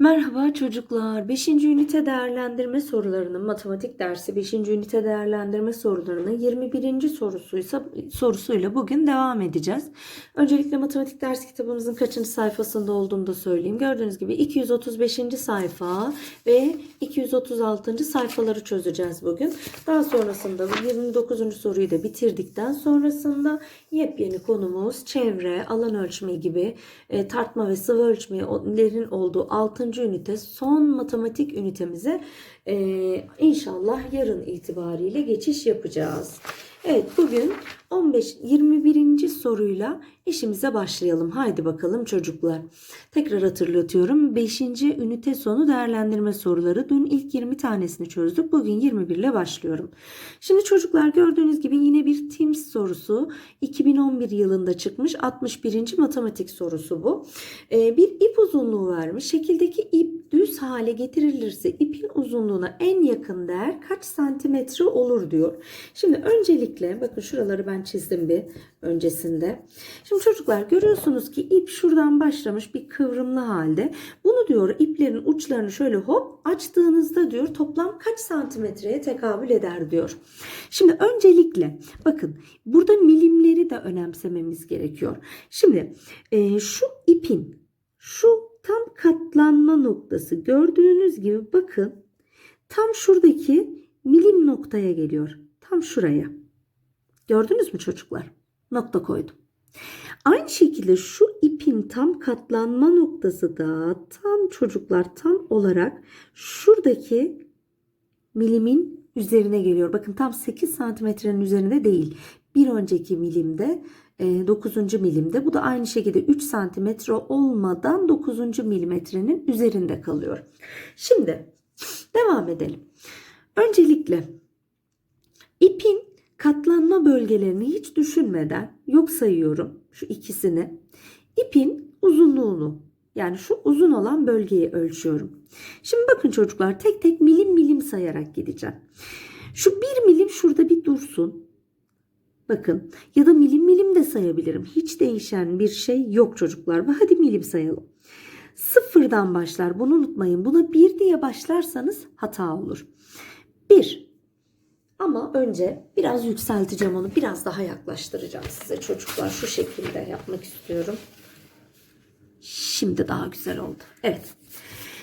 Merhaba çocuklar. 5. ünite değerlendirme sorularının matematik dersi 5. ünite değerlendirme sorularının 21. sorusuysa sorusuyla bugün devam edeceğiz. Öncelikle matematik ders kitabımızın kaçıncı sayfasında olduğunu da söyleyeyim. Gördüğünüz gibi 235. sayfa ve 236. sayfaları çözeceğiz bugün. Daha sonrasında bu 29. soruyu da bitirdikten sonrasında yepyeni konumuz çevre, alan ölçme gibi e, tartma ve sıvı ölçmelerin olduğu 6. ünite son matematik ünitemize e, inşallah yarın itibariyle geçiş yapacağız. Evet bugün 15 21. soruyla işimize başlayalım. Haydi bakalım çocuklar. Tekrar hatırlatıyorum. 5. ünite sonu değerlendirme soruları. Dün ilk 20 tanesini çözdük. Bugün 21 ile başlıyorum. Şimdi çocuklar gördüğünüz gibi yine bir TIMS sorusu. 2011 yılında çıkmış 61. matematik sorusu bu. Ee, bir ip uzunluğu vermiş. Şekildeki ip düz hale getirilirse ipin uzunluğuna en yakın değer kaç santimetre olur diyor. Şimdi öncelikle bakın şuraları ben çizdim bir öncesinde. Şimdi çocuklar görüyorsunuz ki ip şuradan başlamış bir kıvrımlı halde. Bunu diyor iplerin uçlarını şöyle hop açtığınızda diyor toplam kaç santimetreye tekabül eder diyor. Şimdi öncelikle bakın burada milimleri de önemsememiz gerekiyor. Şimdi e, şu ipin şu tam katlanma noktası gördüğünüz gibi bakın tam şuradaki milim noktaya geliyor. Tam şuraya. Gördünüz mü çocuklar? Nokta koydum. Aynı şekilde şu ipin tam katlanma noktası da tam çocuklar tam olarak şuradaki milimin üzerine geliyor. Bakın tam 8 santimetrenin üzerinde değil. Bir önceki milimde 9. milimde bu da aynı şekilde 3 santimetre olmadan 9. milimetrenin üzerinde kalıyor. Şimdi devam edelim. Öncelikle ipin katlanma bölgelerini hiç düşünmeden yok sayıyorum şu ikisini. İpin uzunluğunu yani şu uzun olan bölgeyi ölçüyorum. Şimdi bakın çocuklar tek tek milim milim sayarak gideceğim. Şu bir milim şurada bir dursun. Bakın ya da milim milim de sayabilirim. Hiç değişen bir şey yok çocuklar. Hadi milim sayalım. Sıfırdan başlar. Bunu unutmayın. Buna bir diye başlarsanız hata olur. Bir. Ama önce biraz yükselteceğim onu. Biraz daha yaklaştıracağım size çocuklar. Şu şekilde yapmak istiyorum. Şimdi daha güzel oldu. Evet.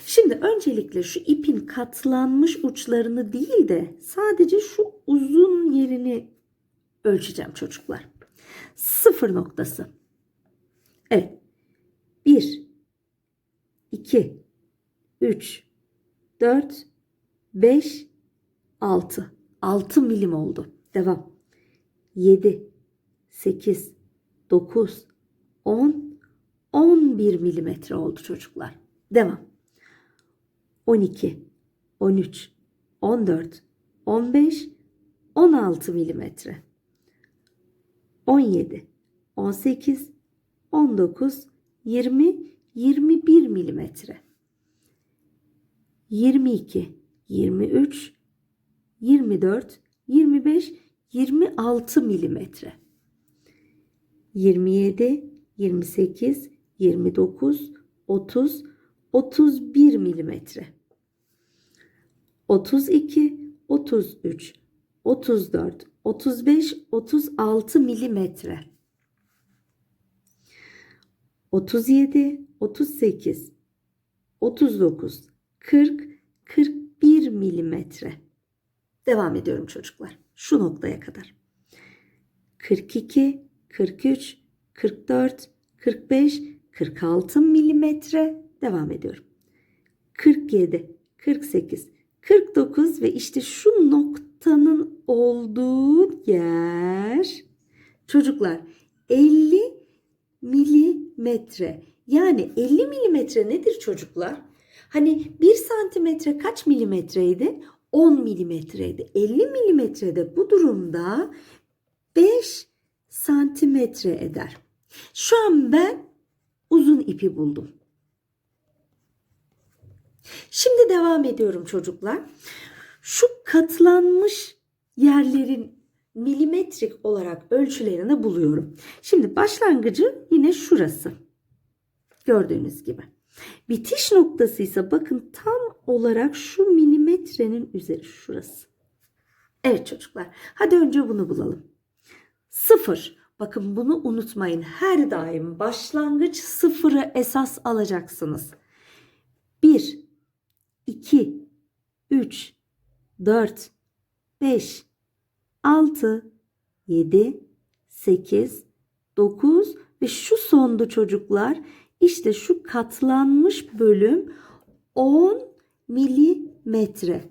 Şimdi öncelikle şu ipin katlanmış uçlarını değil de sadece şu uzun yerini ölçeceğim çocuklar. Sıfır noktası. Evet. 1 2 3 4 5 6 6 milim oldu. Devam. 7 8 9 10 11 milimetre oldu çocuklar. Devam. 12 13 14 15 16 milimetre. 17, 18, 19, 20, 21 milimetre. 22, 23, 24, 25, 26 milimetre. 27, 28, 29, 30, 31 milimetre. 32, 33, 34, 35, 36 milimetre. 37, 38, 39, 40, 41 milimetre. Devam ediyorum çocuklar. Şu noktaya kadar. 42, 43, 44, 45, 46 milimetre. Devam ediyorum. 47, 48, 49 ve işte şu noktanın olduğu yer çocuklar 50 milimetre. Yani 50 milimetre nedir çocuklar? Hani 1 santimetre kaç milimetreydi? 10 milimetreydi. 50 milimetrede bu durumda 5 santimetre eder. Şu an ben uzun ipi buldum. Şimdi devam ediyorum çocuklar. Şu katlanmış yerlerin milimetrik olarak ölçülerini buluyorum. Şimdi başlangıcı yine şurası. Gördüğünüz gibi. Bitiş noktası ise bakın tam olarak şu milimetrenin üzeri şurası. Evet çocuklar. Hadi önce bunu bulalım. Sıfır. Bakın bunu unutmayın. Her daim başlangıç sıfırı esas alacaksınız. 1, 2, 3, 4, 5, 6, 7, 8, 9 ve şu sondu çocuklar. İşte şu katlanmış bölüm 10 milimetre.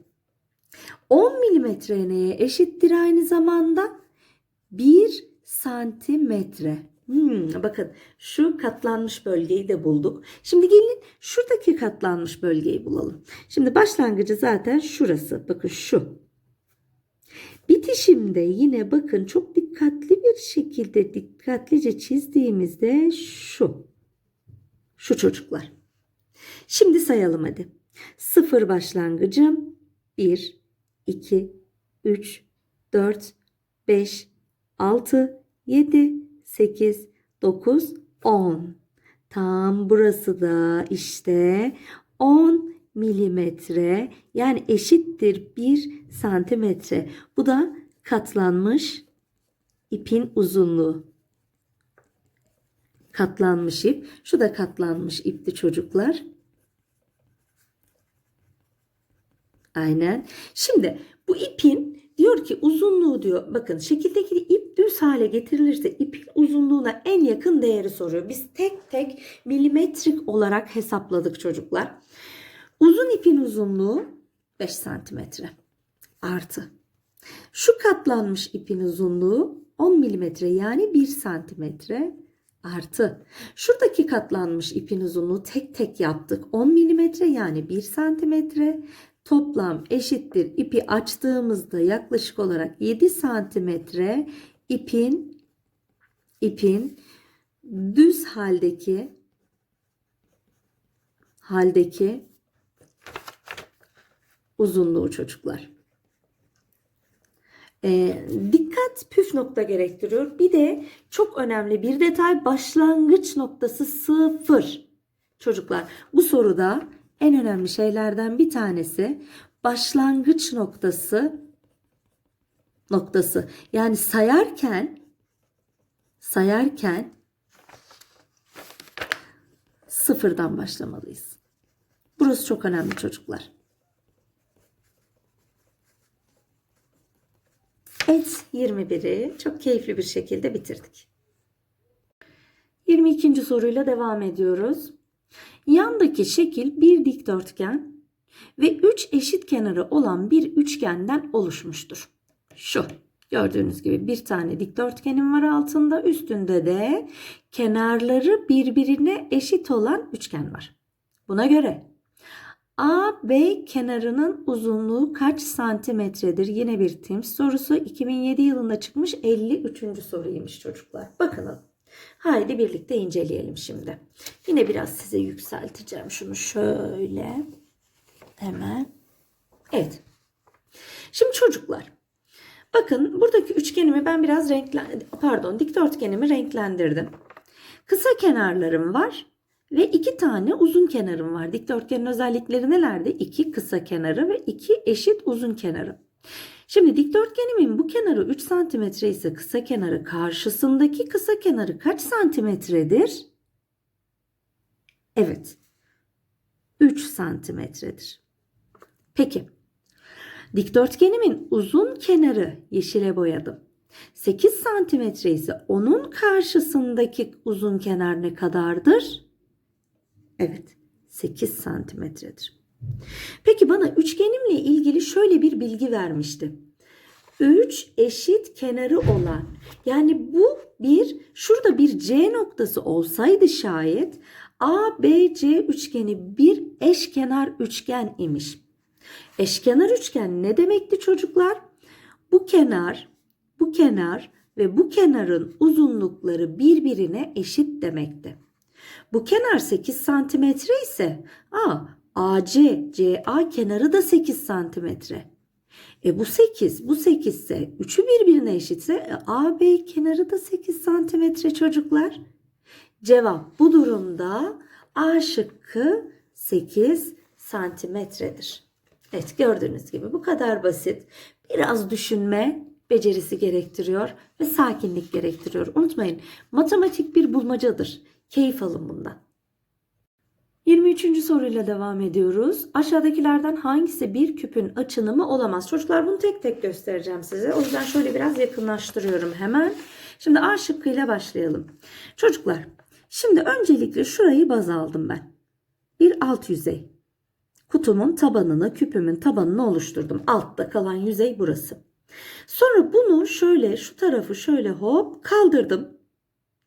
10 milimetre neye eşittir aynı zamanda? 1 santimetre. Hmm, bakın şu katlanmış bölgeyi de bulduk. Şimdi gelin şuradaki katlanmış bölgeyi bulalım. Şimdi başlangıcı zaten şurası. Bakın şu. Bitişimde yine bakın çok dikkatli bir şekilde dikkatlice çizdiğimizde şu. Şu çocuklar. Şimdi sayalım hadi. Sıfır başlangıcım 1, 2, 3, 4, 5, 6, 7, 8, 9, 10. Tam burası da işte 10 milimetre yani eşittir 1 santimetre. Bu da katlanmış ipin uzunluğu. Katlanmış ip. Şu da katlanmış ipti çocuklar. Aynen. Şimdi bu ipin diyor ki uzunluğu diyor. Bakın şekildeki ip düz hale getirilirse ipin uzunluğuna en yakın değeri soruyor. Biz tek tek milimetrik olarak hesapladık çocuklar. Uzun ipin uzunluğu 5 santimetre artı. Şu katlanmış ipin uzunluğu 10 milimetre yani 1 santimetre artı. Şuradaki katlanmış ipin uzunluğu tek tek yaptık. 10 milimetre yani 1 santimetre. Toplam eşittir. İpi açtığımızda yaklaşık olarak 7 santimetre ipin ipin düz haldeki haldeki uzunluğu çocuklar. Ee, dikkat püf nokta gerektiriyor. Bir de çok önemli bir detay başlangıç noktası sıfır. Çocuklar bu soruda en önemli şeylerden bir tanesi başlangıç noktası noktası. Yani sayarken sayarken sıfırdan başlamalıyız. Burası çok önemli çocuklar. Evet 21'i çok keyifli bir şekilde bitirdik. 22. soruyla devam ediyoruz. Yandaki şekil bir dikdörtgen ve 3 eşit kenarı olan bir üçgenden oluşmuştur. Şu gördüğünüz gibi bir tane dikdörtgenim var altında üstünde de kenarları birbirine eşit olan üçgen var. Buna göre A, B kenarının uzunluğu kaç santimetredir? Yine bir TIMS sorusu. 2007 yılında çıkmış 53. soruymuş çocuklar. Bakalım. Haydi birlikte inceleyelim şimdi. Yine biraz size yükselteceğim şunu şöyle. Hemen. Evet. Şimdi çocuklar. Bakın buradaki üçgenimi ben biraz renklendirdim. Pardon dikdörtgenimi renklendirdim. Kısa kenarlarım var. Ve iki tane uzun kenarım var. Dikdörtgenin özellikleri nelerdi? İki kısa kenarı ve iki eşit uzun kenarı. Şimdi dikdörtgenimin bu kenarı 3 santimetre ise kısa kenarı karşısındaki kısa kenarı kaç santimetredir? Evet. 3 santimetredir. Peki. Dikdörtgenimin uzun kenarı yeşile boyadım. 8 santimetre ise onun karşısındaki uzun kenar ne kadardır? Evet 8 santimetredir. Peki bana üçgenimle ilgili şöyle bir bilgi vermişti. 3 eşit kenarı olan yani bu bir şurada bir C noktası olsaydı şayet ABC üçgeni bir eşkenar üçgen imiş. Eşkenar üçgen ne demekti çocuklar? Bu kenar, bu kenar ve bu kenarın uzunlukları birbirine eşit demekti. Bu kenar 8 santimetre ise a, AC, CA kenarı da 8 santimetre. E bu 8, bu 8 ise 3'ü birbirine eşitse e, AB kenarı da 8 santimetre çocuklar. Cevap bu durumda A şıkkı 8 santimetredir. Evet gördüğünüz gibi bu kadar basit. Biraz düşünme becerisi gerektiriyor ve sakinlik gerektiriyor. Unutmayın matematik bir bulmacadır. Keyif alın bundan. 23. soruyla devam ediyoruz. Aşağıdakilerden hangisi bir küpün açınımı olamaz? Çocuklar bunu tek tek göstereceğim size. O yüzden şöyle biraz yakınlaştırıyorum hemen. Şimdi A şıkkıyla başlayalım. Çocuklar şimdi öncelikle şurayı baz aldım ben. Bir alt yüzey. Kutumun tabanını, küpümün tabanını oluşturdum. Altta kalan yüzey burası. Sonra bunu şöyle şu tarafı şöyle hop kaldırdım.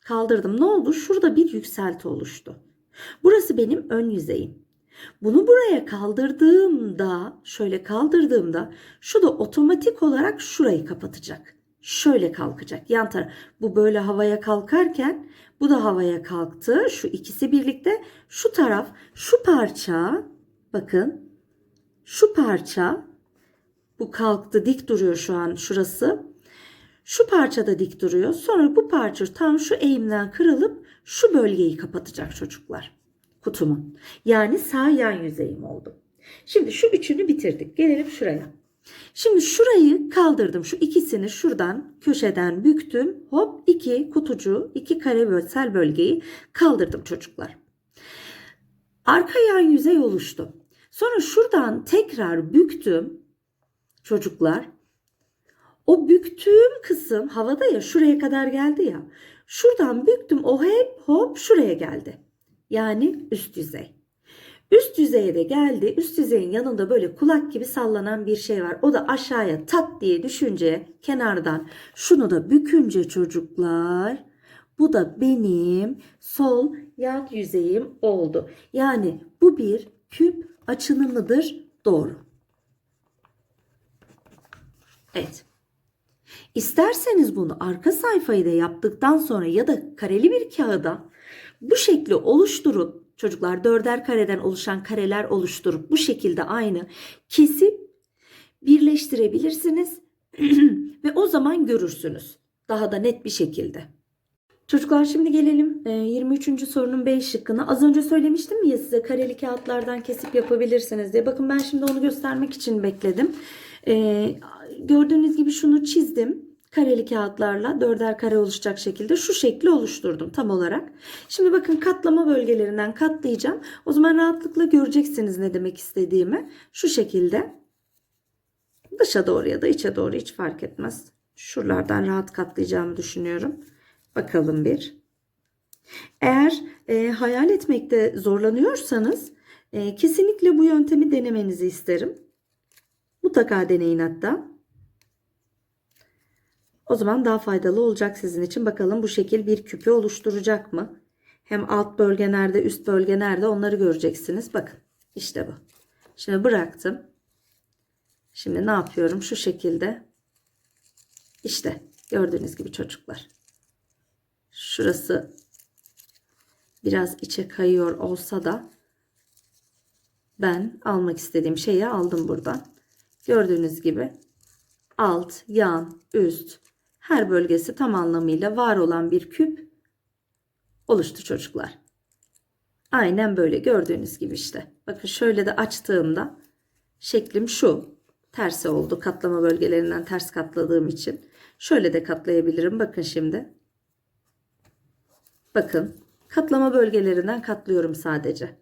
Kaldırdım. Ne oldu? Şurada bir yükselti oluştu. Burası benim ön yüzeyim. Bunu buraya kaldırdığımda, şöyle kaldırdığımda şu da otomatik olarak şurayı kapatacak. Şöyle kalkacak. Yan taraf. Bu böyle havaya kalkarken bu da havaya kalktı. Şu ikisi birlikte şu taraf, şu parça bakın şu parça bu kalktı dik duruyor şu an şurası. Şu parça da dik duruyor. Sonra bu parça tam şu eğimden kırılıp şu bölgeyi kapatacak çocuklar. Kutumun. Yani sağ yan yüzeyim oldu. Şimdi şu üçünü bitirdik. Gelelim şuraya. Şimdi şurayı kaldırdım. Şu ikisini şuradan köşeden büktüm. Hop iki kutucu, iki kare bölsel bölgeyi kaldırdım çocuklar. Arka yan yüzey oluştu. Sonra şuradan tekrar büktüm çocuklar. O büktüğüm kısım havada ya şuraya kadar geldi ya. Şuradan büktüm o hep hop şuraya geldi. Yani üst yüzey. Üst yüzeye de geldi. Üst yüzeyin yanında böyle kulak gibi sallanan bir şey var. O da aşağıya tak diye düşünce kenardan şunu da bükünce çocuklar bu da benim sol yan yüzeyim oldu. Yani bu bir küp açınımıdır. Doğru. Evet. İsterseniz bunu arka sayfayı da yaptıktan sonra ya da kareli bir kağıda bu şekli oluşturup çocuklar dörder kareden oluşan kareler oluşturup bu şekilde aynı kesip birleştirebilirsiniz ve o zaman görürsünüz daha da net bir şekilde. Çocuklar şimdi gelelim e, 23. sorunun B şıkkına. Az önce söylemiştim ya size kareli kağıtlardan kesip yapabilirsiniz diye. Bakın ben şimdi onu göstermek için bekledim. E, gördüğünüz gibi şunu çizdim. Kareli kağıtlarla dörder kare oluşacak şekilde şu şekli oluşturdum tam olarak. Şimdi bakın katlama bölgelerinden katlayacağım. O zaman rahatlıkla göreceksiniz ne demek istediğimi. Şu şekilde dışa doğru ya da içe doğru hiç fark etmez. Şuralardan rahat katlayacağımı düşünüyorum. Bakalım bir. Eğer e, hayal etmekte zorlanıyorsanız e, kesinlikle bu yöntemi denemenizi isterim. Mutlaka deneyin hatta. O zaman daha faydalı olacak sizin için. Bakalım bu şekil bir küpü oluşturacak mı? Hem alt bölge nerede, üst bölge nerede onları göreceksiniz. Bakın işte bu. Şimdi bıraktım. Şimdi ne yapıyorum? Şu şekilde. İşte gördüğünüz gibi çocuklar. Şurası biraz içe kayıyor olsa da ben almak istediğim şeyi aldım buradan. Gördüğünüz gibi alt, yan, üst her bölgesi tam anlamıyla var olan bir küp oluştu çocuklar. Aynen böyle gördüğünüz gibi işte. Bakın şöyle de açtığımda şeklim şu. Tersi oldu katlama bölgelerinden ters katladığım için. Şöyle de katlayabilirim. Bakın şimdi. Bakın katlama bölgelerinden katlıyorum sadece.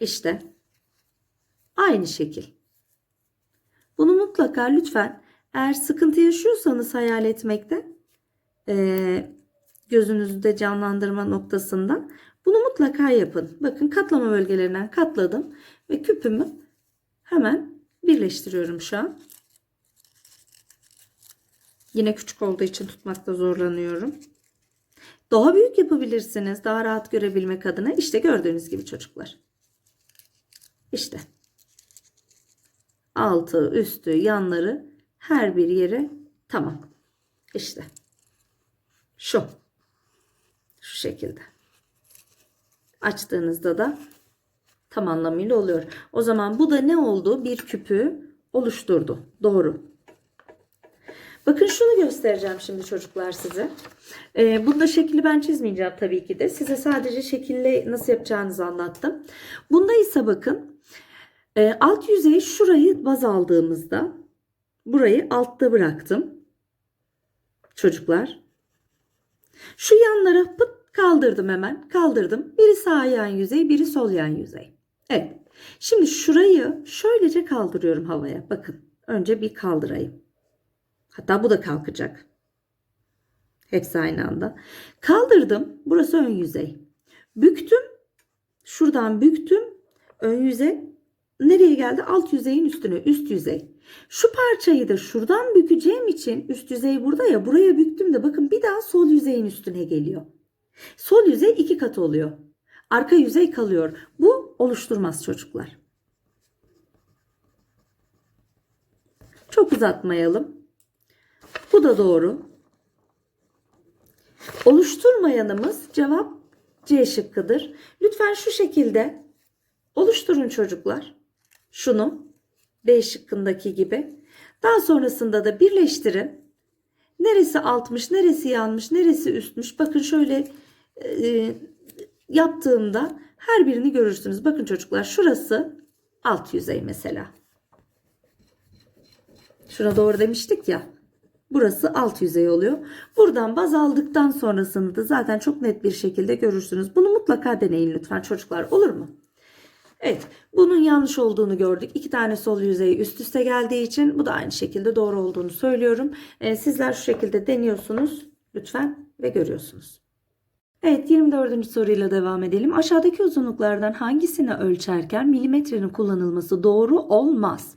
İşte aynı şekil. Bunu mutlaka lütfen eğer sıkıntı yaşıyorsanız hayal etmekte e, gözünüzde canlandırma noktasında bunu mutlaka yapın. Bakın katlama bölgelerinden katladım ve küpümü hemen birleştiriyorum şu an. Yine küçük olduğu için tutmakta zorlanıyorum. Daha büyük yapabilirsiniz. Daha rahat görebilmek adına. İşte gördüğünüz gibi çocuklar. İşte. Altı, üstü, yanları her bir yere tamam. İşte. Şu. Şu şekilde. Açtığınızda da tam anlamıyla oluyor. O zaman bu da ne oldu? Bir küpü oluşturdu. Doğru. Bakın şunu göstereceğim şimdi çocuklar size. Ee, bunda şekli ben çizmeyeceğim tabii ki de. Size sadece şekille nasıl yapacağınızı anlattım. Bunda ise bakın e, alt yüzeyi şurayı baz aldığımızda burayı altta bıraktım. Çocuklar. Şu yanlara pıt kaldırdım hemen. Kaldırdım. Biri sağ yan yüzey, biri sol yan yüzey. Evet. Şimdi şurayı şöylece kaldırıyorum havaya. Bakın. Önce bir kaldırayım. Hatta bu da kalkacak. Hepsi aynı anda. Kaldırdım. Burası ön yüzey. Büktüm. Şuradan büktüm. Ön yüzey. Nereye geldi? Alt yüzeyin üstüne. Üst yüzey. Şu parçayı da şuradan bükeceğim için üst yüzey burada ya. Buraya büktüm de bakın bir daha sol yüzeyin üstüne geliyor. Sol yüzey iki kat oluyor. Arka yüzey kalıyor. Bu oluşturmaz çocuklar. Çok uzatmayalım. Bu da doğru. Oluşturmayanımız cevap C şıkkıdır. Lütfen şu şekilde oluşturun çocuklar. Şunu D şıkkındaki gibi. Daha sonrasında da birleştirin. Neresi altmış, neresi yanmış, neresi üstmüş. Bakın şöyle e, yaptığımda her birini görürsünüz. Bakın çocuklar şurası alt yüzey mesela. Şuna doğru demiştik ya. Burası alt yüzey oluyor. Buradan baz aldıktan sonrasını da zaten çok net bir şekilde görürsünüz. Bunu mutlaka deneyin lütfen çocuklar. Olur mu? Evet. Bunun yanlış olduğunu gördük. İki tane sol yüzey üst üste geldiği için bu da aynı şekilde doğru olduğunu söylüyorum. Ee, sizler şu şekilde deniyorsunuz lütfen ve görüyorsunuz. Evet 24. soruyla devam edelim. Aşağıdaki uzunluklardan hangisini ölçerken milimetrenin kullanılması doğru olmaz?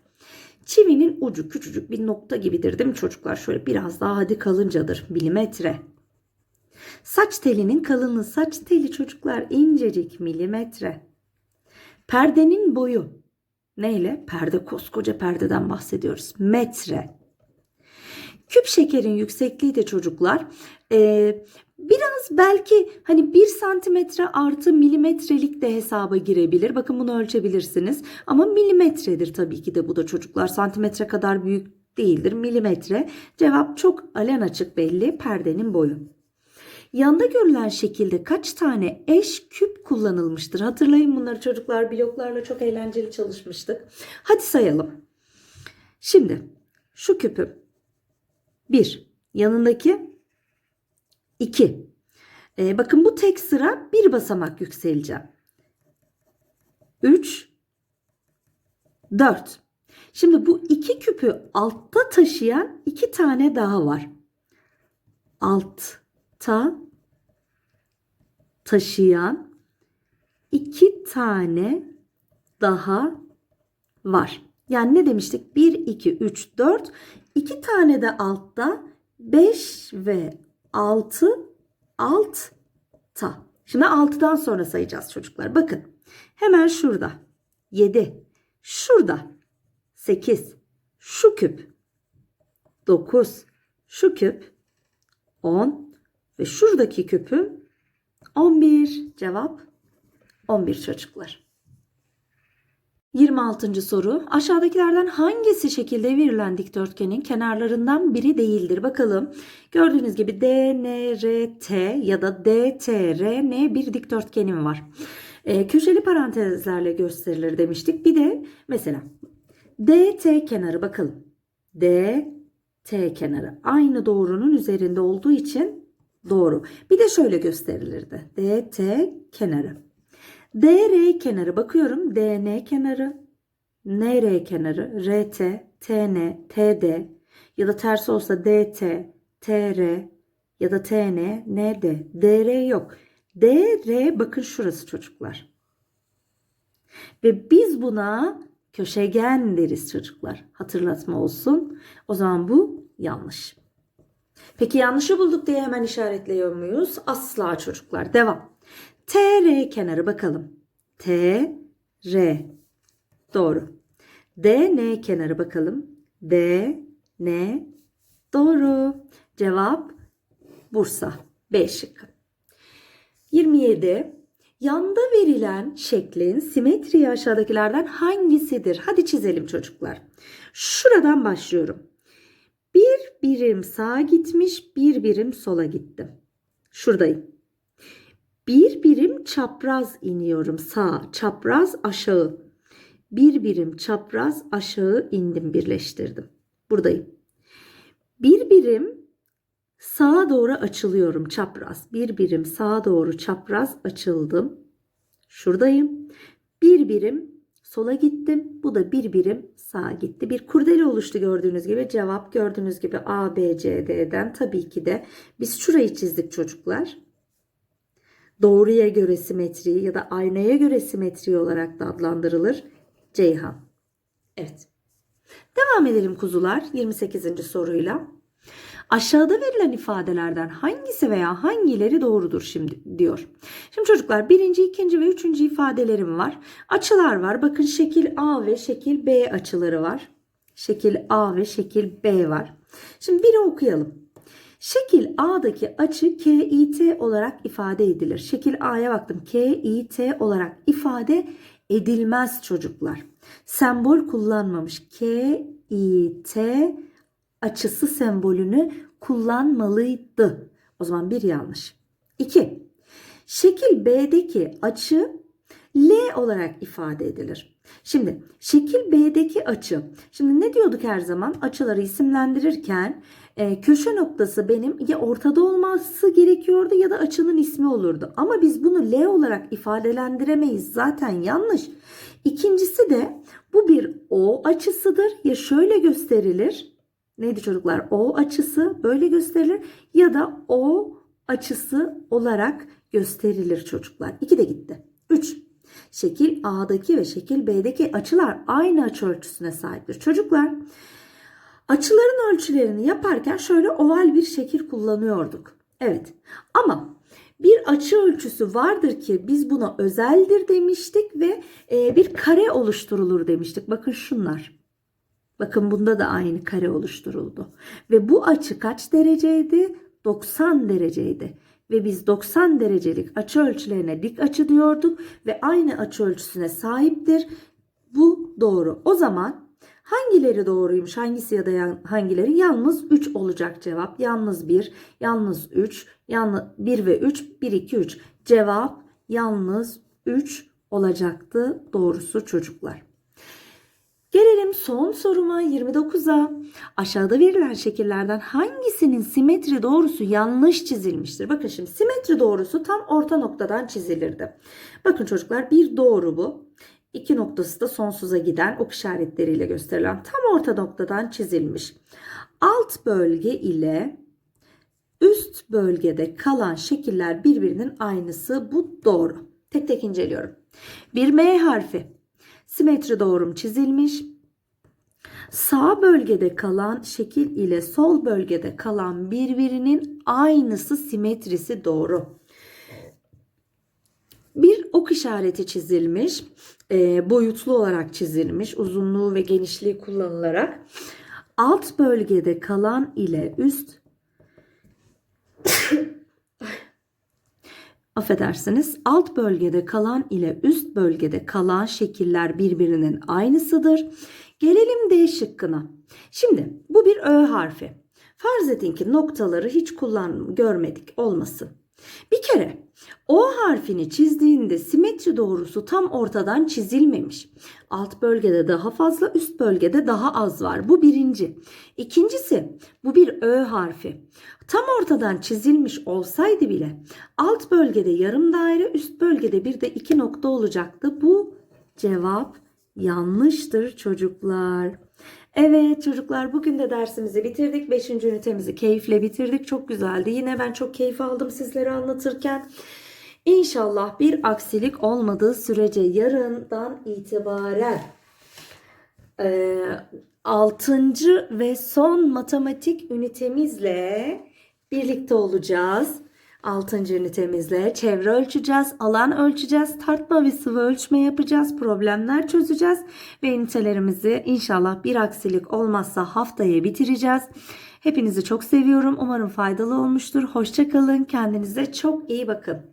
Çivinin ucu küçücük bir nokta gibidir değil mi çocuklar? Şöyle biraz daha hadi kalıncadır. Milimetre. Saç telinin kalınlığı saç teli çocuklar incecik milimetre. Perdenin boyu. Neyle? Perde koskoca perdeden bahsediyoruz. Metre. Küp şekerin yüksekliği de çocuklar e, biraz belki hani 1 santimetre artı milimetrelik de hesaba girebilir. Bakın bunu ölçebilirsiniz. Ama milimetredir tabii ki de bu da çocuklar. Santimetre kadar büyük değildir. Milimetre. Cevap çok alen açık belli. Perdenin boyu. Yanda görülen şekilde kaç tane eş küp kullanılmıştır? Hatırlayın bunları çocuklar bloklarla çok eğlenceli çalışmıştık. Hadi sayalım. Şimdi şu küpü 1 yanındaki 2. Ee, bakın bu tek sıra bir basamak yükseleceğim. 3 4. Şimdi bu iki küpü altta taşıyan iki tane daha var. Altta taşıyan iki tane daha var. Yani ne demiştik? 1, 2, 3, 4. İki tane de altta 5 ve 6 altta. Şimdi 6'dan sonra sayacağız çocuklar. Bakın hemen şurada 7, şurada 8, şu küp 9, şu küp 10 ve şuradaki küpüm 11. Cevap 11 çocuklar. 26. soru. Aşağıdakilerden hangisi şekilde verilen dikdörtgenin kenarlarından biri değildir? Bakalım. Gördüğünüz gibi DNRT ya da DTRN bir dikdörtgenim var. E, köşeli parantezlerle gösterilir demiştik. Bir de mesela DT kenarı bakalım. DT kenarı aynı doğrunun üzerinde olduğu için doğru. Bir de şöyle gösterilirdi. DT kenarı. DR kenarı bakıyorum. DN kenarı, NR kenarı, RT, TN, TD ya da tersi olsa DT, TR ya da TN, ND. DR yok. DR bakın şurası çocuklar. Ve biz buna köşegen deriz çocuklar. Hatırlatma olsun. O zaman bu yanlış. Peki yanlışı bulduk diye hemen işaretliyor muyuz? Asla çocuklar. Devam. TR kenarı bakalım. TR. Doğru. DN kenarı bakalım. DN. Doğru. Cevap Bursa. B şıkkı. 27. Yanda verilen şeklin simetriği aşağıdakilerden hangisidir? Hadi çizelim çocuklar. Şuradan başlıyorum. Bir birim sağa gitmiş, bir birim sola gittim. Şuradayım. Bir birim çapraz iniyorum sağa, çapraz aşağı. Bir birim çapraz aşağı indim, birleştirdim. Buradayım. Bir birim sağa doğru açılıyorum çapraz. Bir birim sağa doğru çapraz açıldım. Şuradayım. Bir birim sola gittim. Bu da bir birim sağa gitti. Bir kurdele oluştu gördüğünüz gibi. Cevap gördüğünüz gibi A, B, C, D'den tabii ki de biz şurayı çizdik çocuklar. Doğruya göre simetri ya da aynaya göre simetri olarak da adlandırılır. Ceyhan. Evet. Devam edelim kuzular 28. soruyla. Aşağıda verilen ifadelerden hangisi veya hangileri doğrudur şimdi diyor. Şimdi çocuklar birinci, ikinci ve üçüncü ifadelerim var. Açılar var. Bakın şekil A ve şekil B açıları var. Şekil A ve şekil B var. Şimdi biri okuyalım. Şekil A'daki açı KIT olarak ifade edilir. Şekil A'ya baktım. KIT olarak ifade edilmez çocuklar. Sembol kullanmamış. KIT açısı sembolünü kullanmalıydı. O zaman bir yanlış. 2. Şekil B'deki açı L olarak ifade edilir. Şimdi şekil B'deki açı. Şimdi ne diyorduk her zaman? Açıları isimlendirirken e, köşe noktası benim ya ortada olması gerekiyordu ya da açının ismi olurdu. Ama biz bunu L olarak ifadelendiremeyiz. Zaten yanlış. İkincisi de bu bir O açısıdır. Ya şöyle gösterilir. Neydi çocuklar? O açısı böyle gösterilir ya da O açısı olarak gösterilir çocuklar. İki de gitti. 3. Şekil A'daki ve şekil B'deki açılar aynı açı ölçüsüne sahiptir. Çocuklar açıların ölçülerini yaparken şöyle oval bir şekil kullanıyorduk. Evet ama bir açı ölçüsü vardır ki biz buna özeldir demiştik ve e, bir kare oluşturulur demiştik. Bakın şunlar. Bakın bunda da aynı kare oluşturuldu. Ve bu açı kaç dereceydi? 90 dereceydi. Ve biz 90 derecelik açı ölçülerine dik açı diyorduk ve aynı açı ölçüsüne sahiptir. Bu doğru. O zaman hangileri doğruymuş hangisi ya da hangileri yalnız 3 olacak cevap. Yalnız 1, yalnız 3, yalnız 1 ve 3, 1, 2, 3. Cevap yalnız 3 olacaktı doğrusu çocuklar. Gelelim son soruma 29'a. Aşağıda verilen şekillerden hangisinin simetri doğrusu yanlış çizilmiştir? Bakın şimdi simetri doğrusu tam orta noktadan çizilirdi. Bakın çocuklar bir doğru bu. İki noktası da sonsuza giden ok işaretleriyle gösterilen tam orta noktadan çizilmiş. Alt bölge ile üst bölgede kalan şekiller birbirinin aynısı. Bu doğru. Tek tek inceliyorum. Bir M harfi simetri doğrum çizilmiş. Sağ bölgede kalan şekil ile sol bölgede kalan birbirinin aynısı simetrisi doğru. Bir ok işareti çizilmiş, e, boyutlu olarak çizilmiş, uzunluğu ve genişliği kullanılarak alt bölgede kalan ile üst affedersiniz alt bölgede kalan ile üst bölgede kalan şekiller birbirinin aynısıdır. Gelelim D şıkkına. Şimdi bu bir Ö harfi. Farz edin ki noktaları hiç kullan görmedik olmasın. Bir kere O harfini çizdiğinde simetri doğrusu tam ortadan çizilmemiş. Alt bölgede daha fazla, üst bölgede daha az var. Bu birinci. İkincisi bu bir Ö harfi. Tam ortadan çizilmiş olsaydı bile alt bölgede yarım daire, üst bölgede bir de iki nokta olacaktı. Bu cevap yanlıştır çocuklar. Evet çocuklar bugün de dersimizi bitirdik. Beşinci ünitemizi keyifle bitirdik. Çok güzeldi. Yine ben çok keyif aldım sizlere anlatırken. İnşallah bir aksilik olmadığı sürece yarından itibaren e, 6. ve son matematik ünitemizle birlikte olacağız. 6. ünitemizle çevre ölçeceğiz, alan ölçeceğiz, tartma ve sıvı ölçme yapacağız, problemler çözeceğiz ve ünitelerimizi inşallah bir aksilik olmazsa haftaya bitireceğiz. Hepinizi çok seviyorum. Umarım faydalı olmuştur. Hoşçakalın. Kendinize çok iyi bakın.